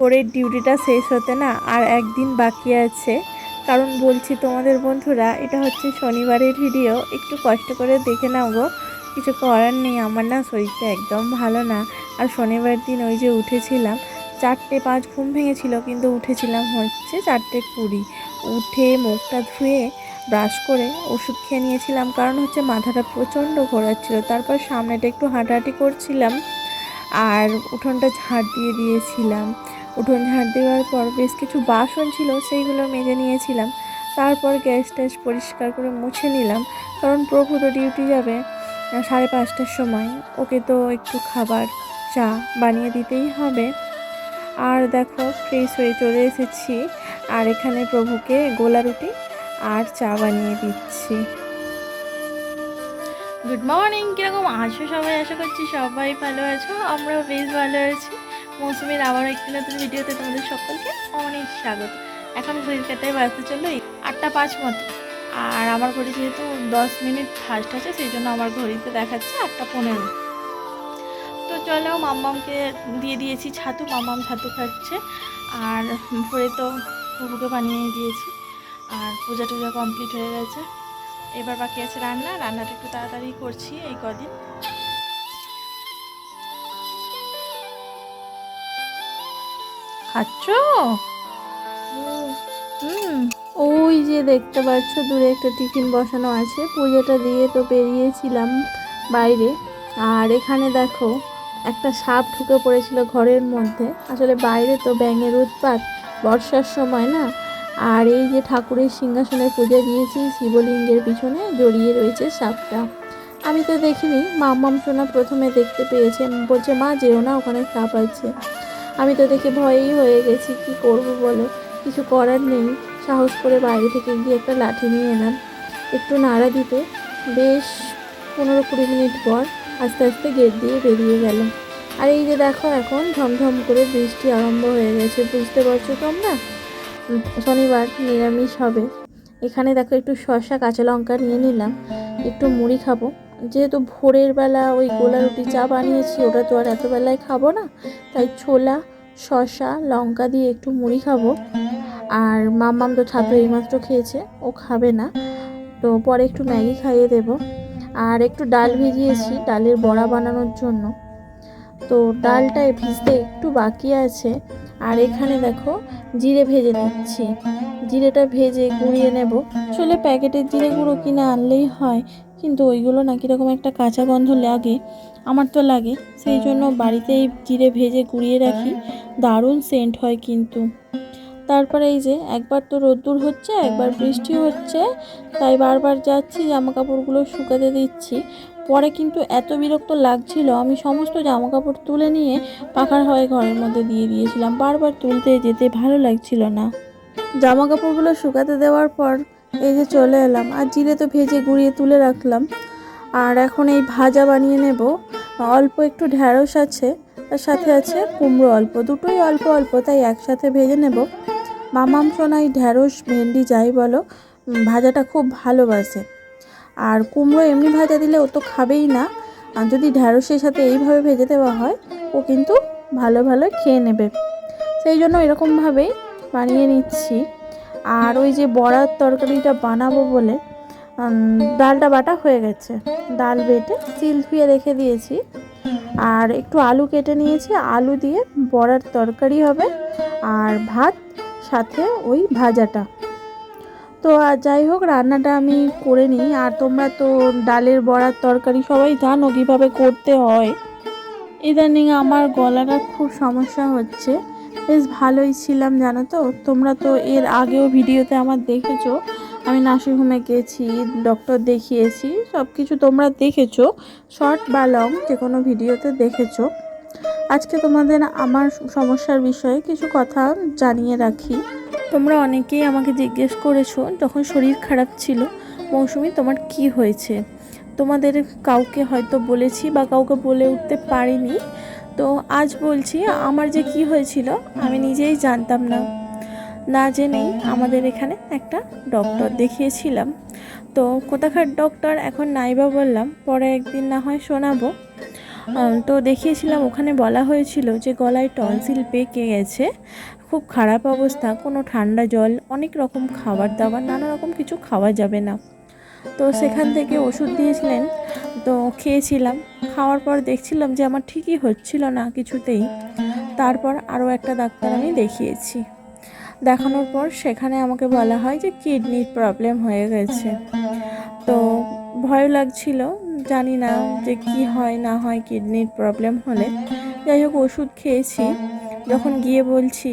ওরের ডিউটিটা শেষ হতে না আর একদিন বাকি আছে। কারণ বলছি তোমাদের বন্ধুরা, এটা হচ্ছে শনিবারের ভিডিও একটু কষ্ট করে দেখে নাও গো। কিছু করার নেই, আমার না শরীরটা একদম ভালো না। আর শনিবার দিন ওই যে উঠেছিলাম, চারটে পাঁচ ঘুম ভেঙেছিল, কিন্তু উঠেছিলাম হচ্ছে চারটে কুড়ি। উঠে মুখটা ধুয়ে ব্রাশ করে ওষুধ খেয়ে নিয়েছিলাম, কারণ হচ্ছে মাথাটা প্রচণ্ড ঘোরাচ্ছিল। তারপর সামনেটা একটু হাঁটাহাঁটি করছিলাম, আর উঠোনটা ঝাড় দিয়ে দিয়েছিলাম। উঠোন ঝাড় দেওয়ার পর বেশ কিছু বাসন ছিল, সেইগুলো মেজে নিয়েছিলাম। তারপর গ্যাস ট্যাস পরিষ্কার করে মুছে নিলাম, কারণ প্রভু তো ডিউটি যাবে সাড়ে পাঁচটার সময়। ওকে তো একটু খাবার, চা বানিয়ে দিতেই হবে। আর দেখো ফ্রেশ হয়ে চলে এসেছি। আর এখানে প্রভুকে গোলা রুটি আর চা বানিয়ে দিচ্ছি। গুড মর্নিং কীরকম আছো সবাই? আশা করছি সবাই ভালো আছো। আমরাও বেশ ভালো আছি। মৌসুমীর আবারও একটি নতুন ভিডিওতে তোমাদের সকলকে অনেক স্বাগত। এখন ঘড়ির কাটায় বাজতে চলল আটটা পাঁচ মতো। আর আমার ঘড়ি যেহেতু দশ মিনিট ফার্স্ট আছে, সেই জন্য আমার ঘড়িতে দেখাচ্ছে আটটা পনেরো। তো চলো মাম্মামকে দিয়ে দিয়েছি ছাতু, মাম্মাম ছাতু খাচ্ছে। আর ভোরে তো প্রভুকে বানিয়ে দিয়েছি। আর পূজা টুজা কমপ্লিট হয়ে গেছে। এবার বাকি আছে রান্না। রান্নাটা একটু তাড়াতাড়ি করছি এই কদিন। খাচ্ছ? হুম। ওই যে দেখতে পাচ্ছ দূরে একটা টিফিন বসানো আছে। পুজোটা দিয়ে তো বেরিয়েছিলাম বাইরে। আর এখানে দেখো একটা সাপ ঢুকে পড়েছিল ঘরের মধ্যে। আসলে বাইরে তো ব্যাঙের উৎপাত বর্ষার সময় না? আর এই যে ঠাকুরের সিংহাসনে পূজা দিয়েছি শিবলিঙ্গের পিছনে জড়িয়ে রয়েছে সাপটা। আমি তো দেখিনি মাম্মাম সোনা প্রথমে দেখতে পেয়েছে। বলছে মা যেও না ওখানে সাপ আছে। আমি তো দেখে ভয়েই হয়ে গেছি, কি করব বলো? কিছু করার নেই। সাহস করে বাইরে থেকে গিয়ে একটা লাঠি নিয়ে এলাম। একটু নাড়া দিতে। বেশ পনেরো কুড়ি মিনিট পর আস্তে আস্তে গেট দিয়ে বেরিয়ে গেলাম। আর এই যে দেখো এখন ঝমঝম করে বৃষ্টি আরম্ভ হয়ে গেছে, বুঝতে পারছ তোমরা? শনিবার নিরামিষ হবে। এখানে দেখো একটু শসা, কাঁচা লঙ্কা নিয়ে নিলাম। একটু মুড়ি খাব। যেহেতু ভোরের বেলা ওই গোলা রুটি চা বানিয়েছি ওটা তো আর এত বেলায় খাব না। তাই ছোলা শসা লঙ্কা দিয়ে একটু মুড়ি খাব। আর মাম্মাম তো ছাত্র এইমাত্র খেয়েছে ও খাবে না। তো পরে একটু ম্যাগি খাইয়ে দেব। আর একটু ডাল ভিজিয়েছি ডালের বড়া বানানোর জন্য। তো ডালটায় ভিজতে একটু বাকি আছে। আর এখানে দেখো জিরে ভেজে নিচ্ছি। জিরেটা ভেজে গুঁড়িয়ে নেব। আসলে প্যাকেটের জিরে গুঁড়ো কিনে আনলেই হয়, কিন্তু ওইগুলো না কীরকম একটা কাঁচা গন্ধ লাগে, আমার তো লাগে। সেই জন্য বাড়িতেই জিরে ভেজে গুঁড়িয়ে রাখি। দারুণ সেন্ট হয় কিন্তু। তারপরে এই যে একবার তো রোদ্দুর হচ্ছে, একবার বৃষ্টি হচ্ছে, তাই বারবার যাচ্ছি জামা কাপড়গুলো শুকাতে দিচ্ছি। পরে কিন্তু এত বিরক্ত লাগছিল, আমি সমস্ত জামা কাপড় তুলে নিয়ে পাখার হয়ে ঘরের মধ্যে দিয়ে দিয়েছিলাম। বারবার তুলতে যেতে ভালো লাগছিল না। জামা কাপড়গুলো শুকাতে দেওয়ার পর এই যে চলে এলাম, আর জিরে তো ভেজে গুঁড়িয়ে তুলে রাখলাম। আর এখন এই ভাজা বানিয়ে নেব। অল্প একটু ঢ্যাঁড়স আছে তার সাথে আছে কুমড়ো অল্প, দুটোই অল্প অল্প, তাই একসাথে ভেজে নেব। মামাম সোনাই ঢ্যাঁড়স ভেন্ডি যাই বলো ভাজাটা খুব ভালোবাসে। আর কুমড়ো এমনি ভাজা দিলে ও তো খাবেই না। আর যদি ঢ্যাঁড়সের সাথে এইভাবে ভেজে দেওয়া হয়, ও কিন্তু ভালো ভালো খেয়ে নেবে। সেই জন্য এরকমভাবেই বানিয়ে নিচ্ছি। আর ওই যে বড়ার তরকারিটা বানাবো বলে ডালটা বাটা হয়ে গেছে। ডাল বেটে চিল রেখে দিয়েছি। আর একটু আলু কেটে নিয়েছি। আলু দিয়ে বড়ার তরকারি হবে। আর ভাত সাথে ওই ভাজাটা। তো আর যাই হোক, রান্নাটা আমি করে নিই। আর তোমরা তো ডালের বড়ার তরকারি সবাই জানো কীভাবে করতে হয়। ইদানিং আমার গলাটা খুব সমস্যা হচ্ছে। বেশ ভালোই ছিলাম, জানো তো? তোমরা তো এর আগেও ভিডিওতে আমার দেখেছ। আমি নার্সিংহোমে গেছি, ডক্টর দেখিয়েছি সব কিছু তোমরা দেখেছ। শর্ট বা লং যে কোনো ভিডিওতে দেখেছ। আজকে তোমাদের আমার সমস্যার বিষয়ে কিছু কথা জানিয়ে রাখি। তোমরা অনেকেই আমাকে জিজ্ঞেস করেছ যখন শরীর খারাপ ছিল, মৌসুমি তোমার কি হয়েছে? তোমাদের কাউকে হয়তো বলেছি বা কাউকে বলে উঠতে পারিনি। তো আজ বলছি, আমার যে কি হয়েছিল আমি নিজেই জানতাম না। না জেনেই আমাদের এখানে একটা ডক্টর দেখিয়েছিলাম। তো কোথাকার ডক্টর এখন নাইবা বললাম, পরে একদিন না হয় শোনাবো। তো দেখিয়েছিলাম, ওখানে বলা হয়েছিল যে গলায় টনসিল পেকে গেছে, খুব খারাপ অবস্থা, কোনো ঠান্ডা জল, অনেক রকম খাবার দাবার, নানা রকম কিছু খাওয়া যাবে না। তো সেখান থেকে ওষুধ দিয়েছিলেন, তো খেয়েছিলাম, খাওয়ার পর দেখছিলাম যে আমার ঠিকই হচ্ছিল না কিছুতেই। তারপর আরও একটা ডাক্তার আমি দেখিয়েছি। দেখানোর পর সেখানে আমাকে বলা হয় যে কিডনির প্রবলেম হয়ে গেছে। তো ভয় লাগছিল জানি না যে কি হয়, না হয় কিডনির প্রবলেম হলে। যাই হোক, ওষুধ খেয়েছি। যখন গিয়ে বলছি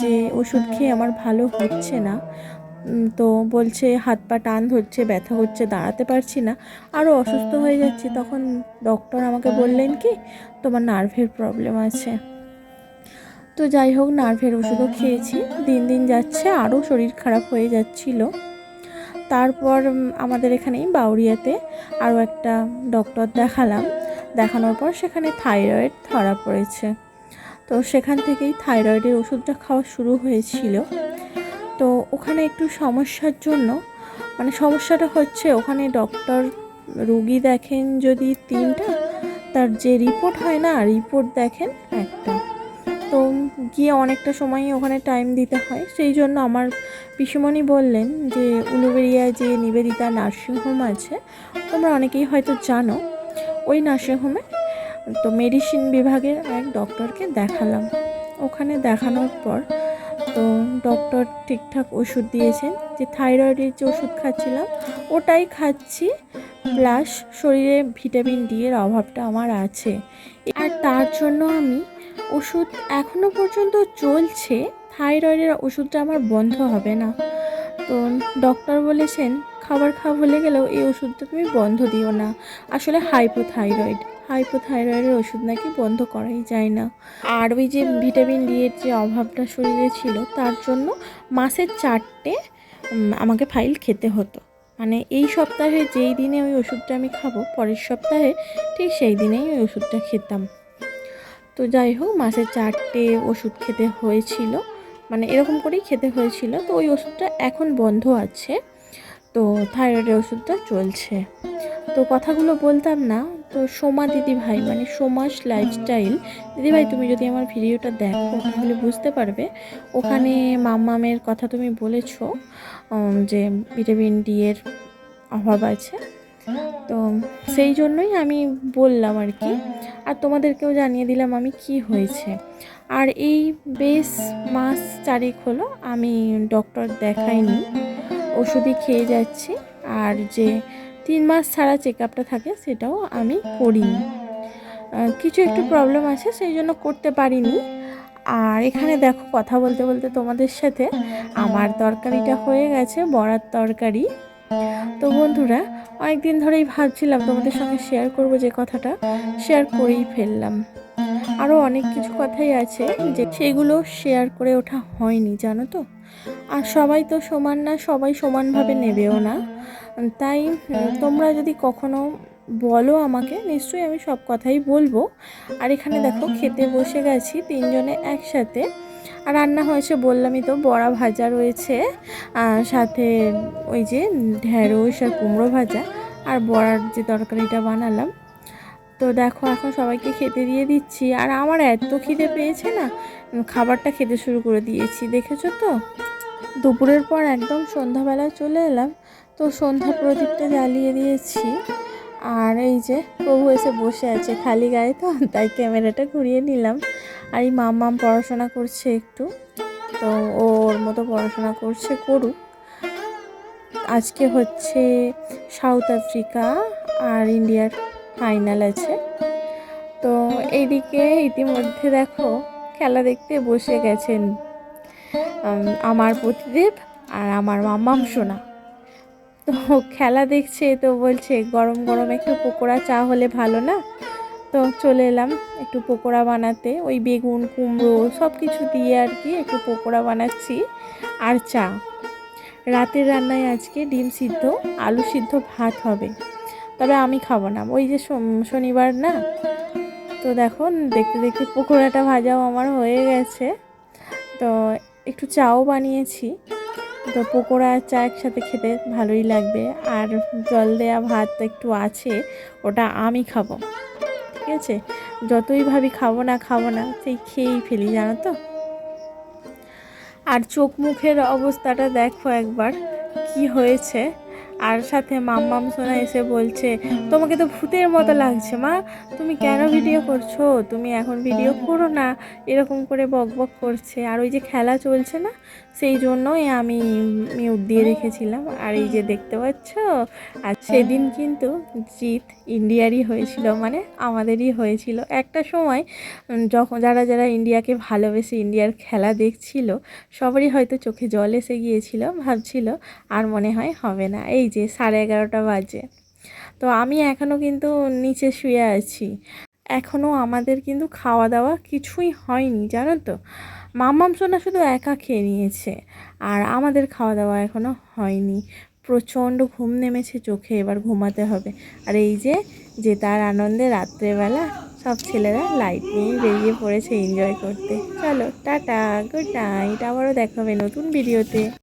যে ওষুধ খেয়ে আমার ভালো হচ্ছে না তো বলছে হাত পা টান ধরছে, ব্যথা হচ্ছে, দাঁড়াতে পারছি না আরও অসুস্থ হয়ে যাচ্ছি। তখন ডক্টর আমাকে বললেন কি, তোমার নার্ভের প্রবলেম আছে। তো যাই হোক নার্ভের ওষুধও খেয়েছি। দিন দিন যাচ্ছে আরও শরীর খারাপ হয়ে যাচ্ছিল। তারপর আমাদের এখানেই বাউরিয়াতে আরও একটা ডক্টর দেখালাম। দেখানোর পর সেখানে থাইরয়েড ধরা পড়েছে। তো সেখান থেকেই থাইরয়েডের ওষুধটা খাওয়া শুরু হয়েছিল। তো ওখানে একটু সমস্যার জন্য মানে সমস্যাটা হচ্ছে ওখানে ডক্টর রুগী দেখেন যদি তিনটা, তার যে রিপোর্ট হয় না, রিপোর্ট দেখেন একটা। তো গিয়ে অনেকটা সময় ওখানে টাইম দিতে হয়। সেই জন্য আমার পিসুমণি বললেন যে উলুবেরিয়ায় যে নিবেদিতা নার্সিংহোম আছে, তোমরা অনেকেই হয়তো জানো, ওই নার্সিংহোমে তো মেডিসিন বিভাগের এক ডক্টরকে দেখালাম। ওখানে দেখানোর পর তো ডক্টর ঠিকঠাক ওষুধ দিয়েছেন, যে থাইরয়েডের যে ওষুধ খাচ্ছিলাম, ওটাই খাচ্ছি প্লাস শরীরে ভিটামিন ডি এর অভাবটা আমার আছে। আর তার জন্য আমি ওষুধ এখনও পর্যন্ত চলছে। থাইরয়েডের ওষুধটা আমার বন্ধ হবে না। তো ডক্টর বলেছেন, খাবার খাওয়া ভুলে গেলেও এই ওষুধটা তুমি বন্ধ দিও না। আসলে হাইপোথাইরয়েড, হাইপোথাইরয়েডের ওষুধ নাকি বন্ধ করাই যায় না। আর ওই যে ভিটামিন ডি এর যে অভাবটা শরীরে ছিল, তার জন্য মাসে চারটে আমাকে ফাইল খেতে হতো। মানে এই সপ্তাহে যেই দিনে ওই ওষুধটা আমি খাব, পরের সপ্তাহে ঠিক সেই দিনেই ওই ওষুধটা খেতাম। তো যাই হোক, মাসে চারটে ওষুধ খেতে হয়েছিল। মানে এরকম করেই খেতে হয়েছিল। তো ওই ওষুধটা এখন বন্ধ আছে। তো থাইরয়েডের ওষুধটা চলছে। তো কথাগুলো বলতাম না। তো সোমা দিদি ভাই মানে সোমাস লাইফস্টাইল দিদি ভাই তুমি যদি আমার ভিডিওটা দেখো, তাহলে বুঝতে পারবে। ওখানে মাম্মামের কথা তুমি বলেছ যে ভিটামিন ডি এর অভাব আছে। তো সেই জন্যই আমি বললাম আর কি। আর তোমাদেরকেও জানিয়ে দিলাম আমি কি হয়েছে। আর এই বেশ মাস চারেক হলো আমি ডক্টর দেখাইনি, ওষুধই খেয়ে যাচ্ছি। আর যে তিন মাস ছাড়া চেক আপটা থাকে সেটাও আমি করিনি। কিছু একটু প্রবলেম আছে সেই জন্য করতে পারিনি। আর এখানে দেখো কথা বলতে বলতে তোমাদের সাথে আমার তরকারিটা হয়ে গেছে, বড়ার তরকারি। তো বন্ধুরা, অনেকদিন ধরেই ভাবছিলাম তোমাদের সঙ্গে শেয়ার করব যে কথাটা শেয়ার করেই ফেললাম। আরও অনেক কিছু কথাই আছে যে সেগুলো শেয়ার করে ওঠা হয়নি, জানো তো? আর সবাই তো সমান না, সবাই সমানভাবে নেবেও না। তাই তোমরা যদি কখনো বলো আমাকে, নিশ্চয়ই আমি সব কথাই বলব। আর এখানে দেখো, খেতে বসে গেছি তিনজনে একসাথে। আর রান্না হয়েছে বললামই তো, বড়া ভাজা রয়েছে সাথে ওই যে ঢেঁড়স আর কুমড়ো ভাজা আর বড়ার যে তরকারিটা বানালাম। তো দেখো, এখন সবাইকে খেতে দিয়ে দিচ্ছি। আর আমার এত খিদে পেয়েছে না খাবারটা খেতে শুরু করে দিয়েছি, দেখেছ তো? দুপুরের পর একদম সন্ধ্যাবেলায় চলে এলাম, তো সন্ধ্যা প্রদীপটা জ্বালিয়ে দিয়েছি। আর এই যে প্রভু এসে বসে আছে খালি গায়ে তো, তাই ক্যামেরাটা ঘুরিয়ে নিলাম। আর এই মাম মাম পড়াশোনা করছে একটু, তো ওর মতো পড়াশোনা করছে, করুক। আজকে হচ্ছে সাউথ আফ্রিকা আর ইন্ডিয়ার ফাইনাল আছে। তো এইদিকে ইতিমধ্যে দেখো, খেলা দেখতে বসে গেছেন আমার প্রতিদেব আর আমার মাম্মাম সোনা। তো খেলা দেখছে, তো বলছে, গরম গরম একটু পকোড়া চা হলে ভালো না? তো চলে এলাম একটু পকোড়া বানাতে। ওই বেগুন, কুমড়ো সব কিছু দিয়ে আর কি একটু পকোড়া বানাচ্ছি আর চা। রাতের রান্নায় আজকে ডিম সিদ্ধ, আলু সিদ্ধ, ভাত হবে। তবে আমি খাব না। ওই যে শনিবার না, তো দেখো, দেখতে দেখতে পকোড়াটা ভাজাও আমার হয়ে গেছে। তো একটু চাও বানিয়েছি। তো পকোড়া আর চা একসাথে খেতে ভালোই লাগবে। আর জল দেয়া ভাত একটু আছে, ওটা আমি খাব। ঠিক আছে? যতই ভাবি খাব না খাব না, সেই খেয়েই ফেলি, জানো তো? আর চোখ মুখের অবস্থাটা দেখো একবার, কি হয়েছে? আর সাথে মাম্মাম সোনা এসে বলছে, তোমাকে তো ভূতের মতো লাগছে মা। তুমি কেন ভিডিও করছ? তুমি এখন ভিডিও করো না। এরকম করে বক বক করছে। আর ওই যে খেলা চলছে না, সেই জন্যই আমি মিউট দিয়ে রেখেছিলাম। আর এই যে দেখতে পাচ্ছ, আর সেদিন কিন্তু জিত ইন্ডিয়ারই হয়েছিল মানে আমাদেরই হয়েছিল। একটা সময় যখন যারা যারা ইন্ডিয়াকে ভালোবেসে ইন্ডিয়ার খেলা দেখছিল, সবারই হয়তো চোখে জল এসে গিয়েছিল, ভাবছিল, আর মনে হয় হবে না। এই যে সাড়ে এগারোটা বাজে। তো আমি এখনও কিন্তু নিচে শুয়ে আছি। এখনও আমাদের কিন্তু খাওয়া দাওয়া কিছুই হয়নি, জানো তো? মাম্মাম সোনা শুধু একা খেয়ে নিয়েছে, আর আমাদের খাওয়া দাওয়া এখনও হয়নি। প্রচণ্ড ঘুম নেমেছে চোখে, এবার ঘুমাতে হবে। আর এই যে যে তার আনন্দে রাত্রেবেলা সব ছেলেরা লাইট নিয়ে বেরিয়ে পড়েছে এনজয় করতে। চলো, টাটা গুড নাইট আবারও দেখা হবে নতুন ভিডিওতে